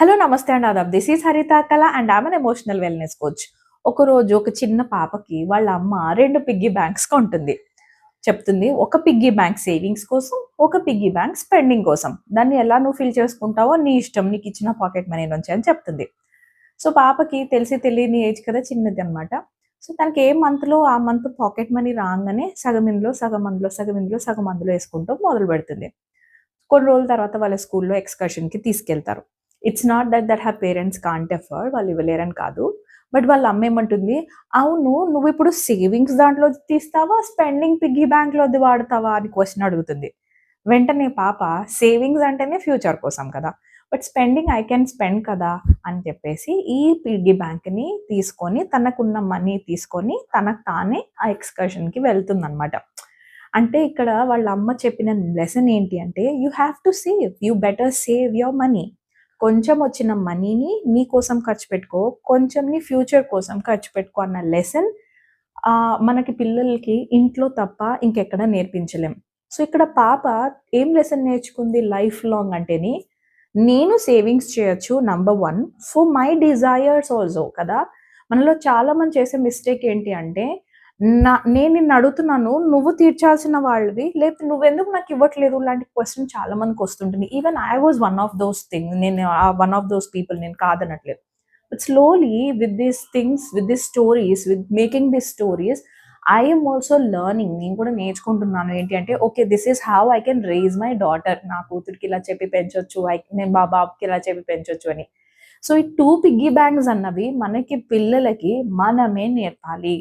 Hello నమస్తే అండి Aadab. This is హరిత కళ అండ్ ఆమె ఎమోషనల్ వెల్నెస్ కోచ్ ఒక రోజు ఒక చిన్న పాపకి వాళ్ళ అమ్మ రెండు పిగ్గీ బ్యాంక్స్ కొంటుంది. చెప్తుంది ఒక పిగ్గీ బ్యాంక్ సేవింగ్స్ కోసం ఒక పిగ్గీ బ్యాంక్ స్పెండింగ్ కోసం. దాన్ని ఎలా నువ్వు ఫిల్ చేసుకుంటావో నీ ఇష్టం నీకు ఇచ్చిన పాకెట్ మనీ నుంచి అని చెప్తుంది. సో పాపకి తెలిసి తెలియని ఏజ్ కదా చిన్నది అనమాట సో తనకి ఏ మంత్లో ఆ మంత్ పాకెట్ మనీ రాగానే సగం ఇందులో సగం అందులో సగం ఇందులో సగం అందులో వేసుకుంటూ మొదలు పెడుతుంది. కొన్ని రోజుల తర్వాత వాళ్ళ స్కూల్లో ఎక్స్కర్షన్కి తీసుకెళ్తారు. It's not that that have parents can't afford వాళ్ళు ఇవ్వలేరని కాదు. బట్ వాళ్ళ అమ్మ ఏమంటుంది అవును నువ్వు ఇప్పుడు సేవింగ్స్ దాంట్లో తీస్తావా? Spending piggy బ్యాంక్లోది వాడతావా? అని క్వశ్చన్ అడుగుతుంది. వెంటనే పాప సేవింగ్స్ అంటేనే ఫ్యూచర్ కోసం కదా. But spending I can spend కదా? అని చెప్పేసి ఈ పిగ్గీ బ్యాంక్ని తీసుకొని తనకున్న మనీ తీసుకొని తనకు తానే ఆ ఎక్స్కర్షన్కి వెళ్తుందనమాట అంటే ఇక్కడ వాళ్ళ అమ్మ చెప్పిన లెసన్ ఏంటి అంటే you have to save you better save your money కొంచెం వచ్చిన మనీని నీ కోసం ఖర్చు పెట్టుకో కొంచెం నీ ఫ్యూచర్ కోసం ఖర్చు పెట్టుకో అన్న లెసన్ మనకి పిల్లలకి ఇంట్లో తప్ప ఇంకెక్కడ నేర్పించలేం. సో ఇక్కడ పాప ఏం లెసన్ నేర్చుకుంది లైఫ్ లాంగ్ అంటేని నేను సేవింగ్స్ చేయొచ్చు number one for my desires also కదా? మనలో చాలా మంది చేసే మిస్టేక్ ఏంటి అంటే నా నేను నిన్ను అడుగుతున్నాను నువ్వు తీర్చాల్సిన వాళ్ళవి లేకపోతే నువ్వెందుకు నాకు ఇవ్వట్లేదు? లాంటి క్వశ్చన్ చాలా మందికి వస్తుంటుంది. Even I was one of those thing నేను వన్ ఆఫ్ దోస్ పీపుల్ నేను కాదనట్లేదు. But slowly with this things with this stories with making this stories I'm also learning నేను కూడా నేర్చుకుంటున్నాను. ఏంటి అంటే okay this is how I can raise my daughter నా కూతురికి ఇలా చెప్పి పెంచొచ్చు. ఐ నేను మా బాబుకి ఇలా చెప్పి పెంచొచ్చు అని. సో ఈ టూ పిగ్గీ బ్యాంక్స్ అన్నవి మనకి పిల్లలకి మనమే నేర్పాలి.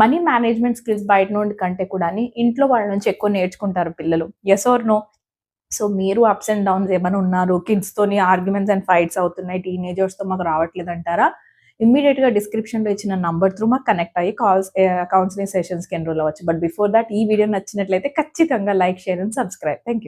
మనీ మేనేజ్మెంట్ స్కిల్స్ బయట నుండి కంటే కూడా ఇంట్లో వాళ్ళ నుంచి ఎక్కువ నేర్చుకుంటారు పిల్లలు. ఎస్ ఆర్ నో సో మీరు అప్స్ అండ్ డౌన్స్ ఏమైనా ఉన్నారు? కిడ్స్ తోని ఆర్గ్యుమెంట్స్ అండ్ ఫైట్స్ అవుతున్నాయి. టీనేజర్స్తో మాకు రావట్లేదు అంటారా? ఇమ్మీడియట్గా డిస్క్రిప్షన్లో ఇచ్చిన నంబర్ త్రూ మాకు కనెక్ట్ అయ్యి కాల్స్ కౌన్సిలింగ్ సెషన్స్కి ఎన్రోల్ అవ్వచ్చు. బట్ బిఫోర్ దట్ ఈ వీడియో నచ్చినట్లయితే ఖచ్చితంగా like share and subscribe thank you